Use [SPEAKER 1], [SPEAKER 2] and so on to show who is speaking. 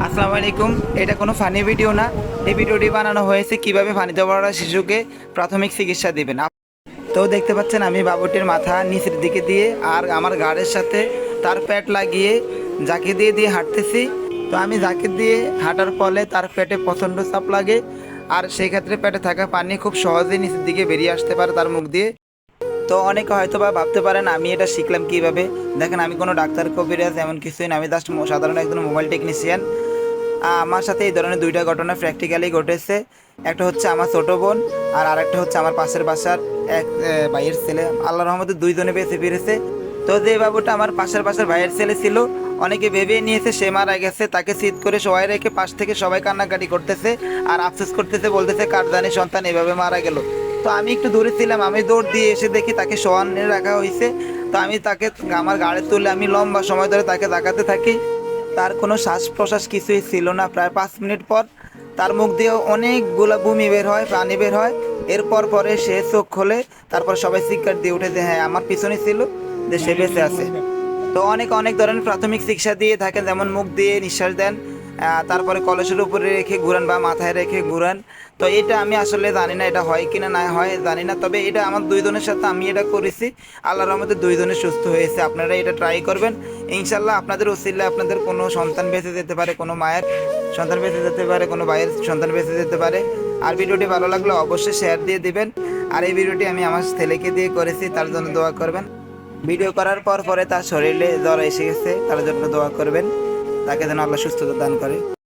[SPEAKER 1] আসসালামু আলাইকুম এটা কোনো ফানি ভিডিও না এই ভিডিওটি বানানো হয়েছে কীভাবে পানিতে পড়া শিশুকে প্রাথমিক চিকিৎসা দিবেন তো দেখতে পাচ্ছেন আমি বাবুটির মাথা নিচের দিকে দিয়ে আর আমার গাড়ের সাথে তার প্যাট লাগিয়ে জাকি দিয়ে দিয়ে হাঁটতেছি তো আমি জাকি দিয়ে হাঁটার ফলে তার পেটে প্রচণ্ড চাপ লাগে। আর সেই ক্ষেত্রে পেটে থাকা পানি খুব সহজেই নিচের দিকে বেরিয়ে আসতে পারে তার মুখ দিয়ে। তো অনেকে হয়তো বা ভাবতে পারেন, আমি এটা শিখলাম কীভাবে? দেখেন, আমি কোনো ডাক্তার কবিরাজ এমন কিছুই না। আমি জাস্ট সাধারণ একজন মোবাইল টেকনিশিয়ান। আমার সাথে এই ধরনের দুইটা ঘটনা প্র্যাকটিক্যালি ঘটেছে। একটা হচ্ছে আমার ছোটো বোন, আর আরেকটা হচ্ছে আমার পাশের বাসার এক ভাইয়ের ছেলে। আল্লাহ রহমতে দুইজনে বেঁচে ফিরেছে। তো যে বাবুটা আমার পাশের পাশের ভাইয়ের ছেলে ছিল অনেকে ভেবে নিয়েছে সে মারা গেছে, তাকে শীত করে সবাই রেখে পাশ থেকে সবাই কান্নাকাটি করতেছে আর আফসোস করতেছে, বলতেছে কার সন্তান এভাবে মারা গেল। তো আমি একটু দূরে ছিলাম, আমি দৌড় দিয়ে এসে দেখি তাকে শোয়ানে রাখা হয়েছে তো আমি তাকে আমার গাড়ি তুলে আমি লম্বা সময় ধরে তাকে তাকাতে থাকি। তার কোনো শ্বাস প্রশ্বাস কিছুই ছিল না। প্রায় পাঁচ মিনিট পর তার মুখ দিয়ে অনেকগুলো বমি বের হয়, প্রাণী বের হয়। এরপর পরে সে চোখ খোলে, তারপর সবাই চিৎকার দিয়ে উঠে যে হ্যাঁ আমার পিছনে ছিল, যে সে বেঁচে আছে। তো অনেক অনেক ধরনের প্রাথমিক চিকিৎসা দিয়ে থাকেন, যেমন মুখ দিয়ে নিঃশ্বাস দেন তারপরে কলসের উপরে রেখে ঘুরান বা মাথায় রেখে ঘুরান। তো এটা আমি আসলে জানি না এটা হয় কিনা না হয়, জানি না। তবে এটা আমার দুইজনের সাথে আমি এটা করেছি। আল্লাহর রহমতে দুইজনের সুস্থ হয়েছে। আপনারা এটা ট্রাই করবেন। ইনশাল্লাহ আপনাদের ওসিলে আপনাদের কোনো সন্তান বেঁচে যেতে পারে, কোনো মায়ের সন্তান বেঁচে যেতে পারে, কোনো ভাইয়ের সন্তান বেঁচে যেতে পারে। আর ভিডিওটি ভালো লাগলে অবশ্যই শেয়ার দিয়ে দিবেন। আর এই ভিডিওটি আমি আমার ছেলেকে দিয়ে করেছি, তার জন্য দোয়া করবেন। ভিডিও করার পর পরে তার শরীরে জ্বর এসে গেছে, তার জন্য দোয়া করবেন। তাকে যেন আল্লাহ সুস্থতা দান করে।